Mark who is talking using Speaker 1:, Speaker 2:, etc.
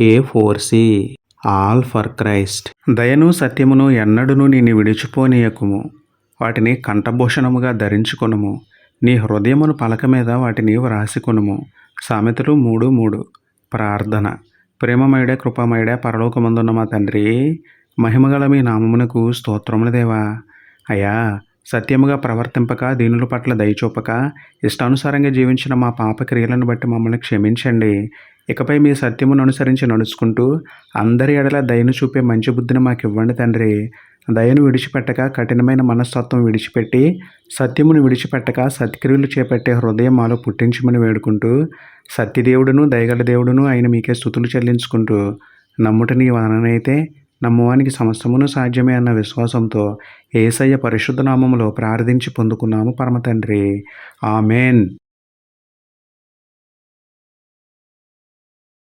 Speaker 1: A four C. All for Christ. దయను సత్యమును ఎన్నడును నేను విడిచిపోనీయకుము. వాటిని కంఠభూషణముగా ధరించుకొనుము. నీ హృదయమును పలక మీద వాటిని వ్రాసికొనుము. సామెతలు మూడు మూడు. ప్రార్థన. ప్రేమమయుడే కృపామయుడే పరలోకమందున్న మా తండ్రి మహిమగల మీ నామమునకు స్తోత్రములు దేవా. అయ్యా సత్యముగా ప్రవర్తింపక దీనుల పట్ల దయచూపక ఇష్టానుసారంగా జీవించిన మా పాప క్రియలను బట్టి మమ్మల్ని క్షమించండి. ఇకపై మీ సత్యమును అనుసరించి నడుచుకుంటూ అందరి ఎడల దయను చూపే మంచి బుద్ధిని మాకు ఇవ్వండి తండ్రి. దయను విడిచిపెట్టక కఠినమైన మనస్తత్వం విడిచిపెట్టి సత్యమును విడిచిపెట్టక సత్క్రియలు చేపట్టే హృదయం మాలో పుట్టించమని వేడుకుంటూ సత్యదేవుడును దయగల దేవుడును ఆయన మీకే స్థుతులు చెల్లించుకుంటూ నమ్ముట నీ వాననైతే నమ్మువానికి సమస్తమును సాధ్యమే అన్న విశ్వాసంతో ఏసయ్య పరిశుద్ధ నామములో ప్రార్థించి పొందుకున్నాము పరమ తండ్రి. ఆమెన్.